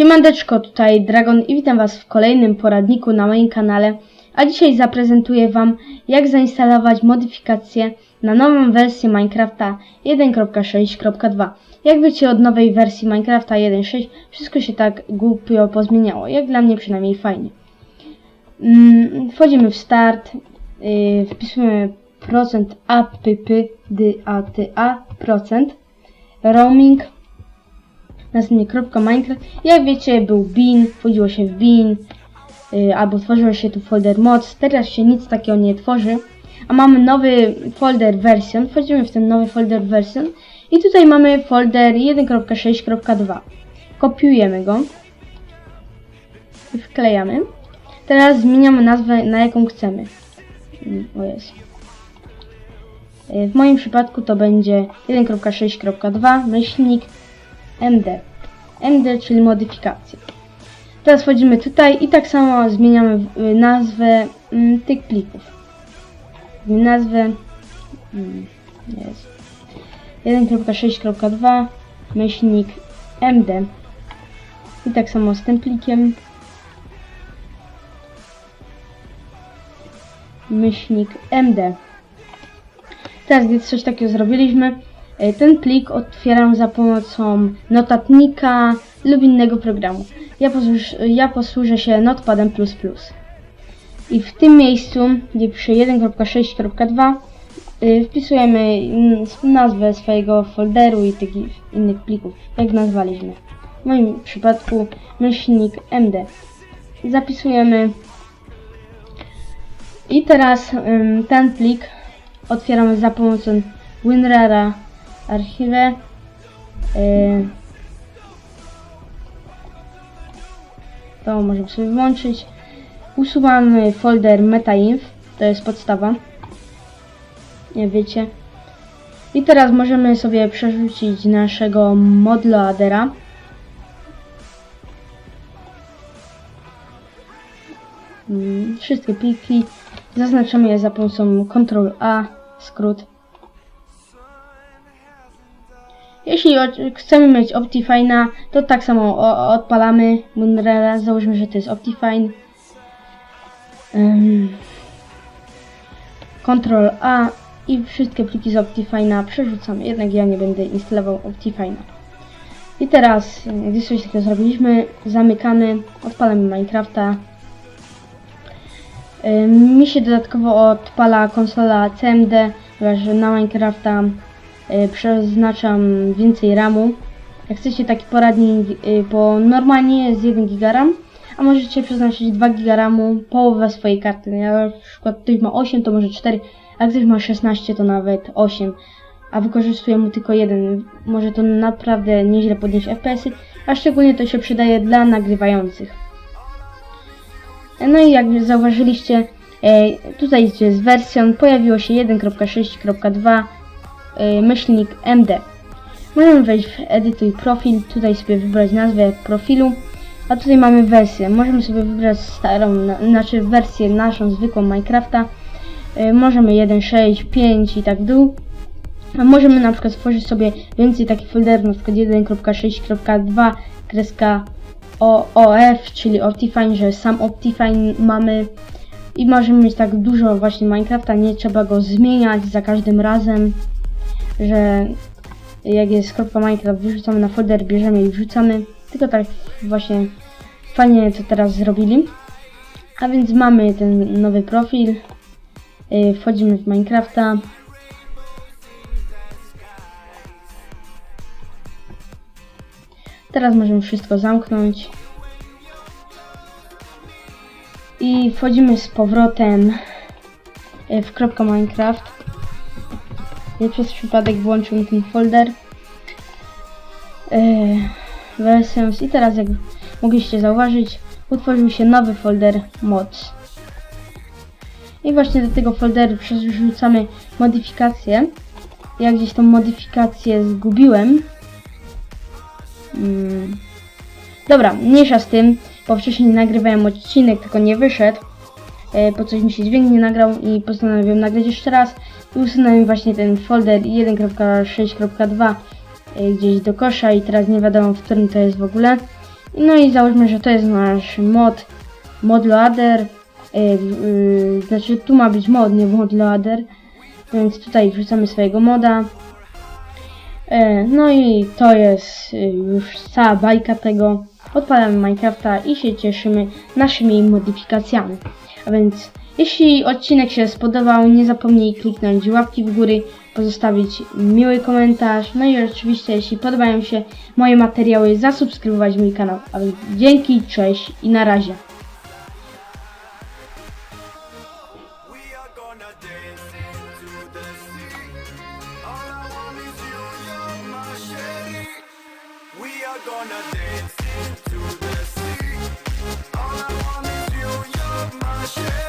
Siemandeczko, tutaj Dragon i witam Was w kolejnym poradniku na moim kanale, a dzisiaj zaprezentuję Wam jak zainstalować modyfikacje na nową wersję Minecrafta 1.6.2. Jak wiecie od nowej wersji Minecrafta 1.6 wszystko się tak głupio pozmieniało, jak dla mnie przynajmniej fajnie. Mm, wchodzimy w start, yy, wpisujemy procent app, a procent, roaming, następnie Minecraft. Jak wiecie, był bin, wchodziło się w bin, yy, albo tworzyło się tu folder mods. Teraz się nic takiego nie tworzy, a mamy nowy folder version. Wchodzimy w ten nowy folder version i tutaj mamy folder 1.6.2. Kopiujemy go i wklejamy. Teraz zmieniamy nazwę na jaką chcemy. Mm, O jest. W moim przypadku to będzie 1.6.2 myślnik MD. MD, czyli modyfikacje. Teraz wchodzimy tutaj i tak samo zmieniamy w- nazwę mm, tych plików. Nazwę mm, jest 1.6.2 myślnik MD. I tak samo z tym plikiem. Myślnik MD. Teraz, gdy coś takiego zrobiliśmy, ten plik otwieram za pomocą notatnika lub innego programu. Ja, posłuż, ja posłużę się Notepadem++. I w tym miejscu, gdzie piszę 1.6.2, y, wpisujemy mm, nazwę swojego folderu i tych innych plików, jak nazwaliśmy. W moim przypadku myślnik MD. Zapisujemy i teraz ten plik otwieramy za pomocą WinRARa archiwę. Yy, to możemy sobie włączyć. Usuwamy folder metainf, to jest podstawa. Nie wiecie. I teraz możemy sobie przerzucić naszego modloadera. Mm, Wszystkie pliki zaznaczamy je za pomocą Ctrl A, skrót. Jeśli chcemy mieć Optifine'a, to tak samo odpalamy Moonrela, załóżmy, że to jest Optifine. Ym, Ctrl A i wszystkie pliki z Optifine'a przerzucamy, jednak ja nie będę instalował Optifine'a. I teraz, gdy coś takiego zrobiliśmy, zamykamy, odpalamy Minecrafta. Mi się dodatkowo odpala konsola CMD, ponieważ na Minecrafta przeznaczam więcej RAMu. Jak chcecie taki poradnik, y, bo normalnie jest 1 GB a możecie przeznaczyć 2 GB połowę swojej karty. Na przykład ktoś ma 8, to może 4, a ktoś ma 16, to nawet 8, a wykorzystuje mu tylko jeden. Może to naprawdę nieźle podnieść FPS-y, a szczególnie to się przydaje dla nagrywających. No i jak zauważyliście, e, tutaj jest wersją, pojawiło się 1.6.2 e, myślnik MD. Możemy wejść w edytuj profil, tutaj sobie wybrać nazwę profilu, a tutaj mamy wersję. Możemy sobie wybrać starą, na, znaczy wersję naszą zwykłą Minecrafta. E, możemy 1.6, 5 i tak dół. A możemy na przykład stworzyć sobie więcej takich folderów, na przykład 1.6.2 kreska OF, czyli Optifine, że sam Optifine mamy i możemy mieć tak dużo właśnie Minecrafta, nie trzeba go zmieniać za każdym razem, że jak jest kropka Minecraft wyrzucamy na folder, bierzemy i wrzucamy, tylko tak właśnie fajnie to teraz zrobili. A więc mamy ten nowy profil, yy, wchodzimy w Minecrafta, Teraz możemy wszystko zamknąć. I wchodzimy z powrotem e, w kropka Minecraft. Ja przez przypadek włączyłem ten folder. Yy. I teraz jak mogliście zauważyć, utworzył się nowy folder mods. I właśnie do tego folderu przerzucamy modyfikacje. Ja gdzieś tą modyfikację zgubiłem. Mm. Dobra, mniejsza z tym, bo wcześniej nagrywałem odcinek, tylko nie wyszedł. Po coś mi się dźwięk nie nagrał i postanowiłem nagrać jeszcze raz. Usunąłem właśnie ten folder 1.6.2 e, gdzieś do kosza i teraz nie wiadomo w którym to jest w ogóle. No i załóżmy, że to jest nasz mod, mod loader, yy, yy, znaczy tu ma być mod, nie mod loader, więc tutaj wrzucamy swojego moda. E, No i to jest już cała bajka tego. Odpalamy Minecrafta i się cieszymy naszymi modyfikacjami. A więc jeśli odcinek się spodobał, nie zapomnij kliknąć łapki w górę, pozostawić miły komentarz, no i oczywiście jeśli podobają się moje materiały, zasubskrybować mój kanał. A więc dzięki, cześć i na razie. gonna dance the sea. All I want is you, you're my shit.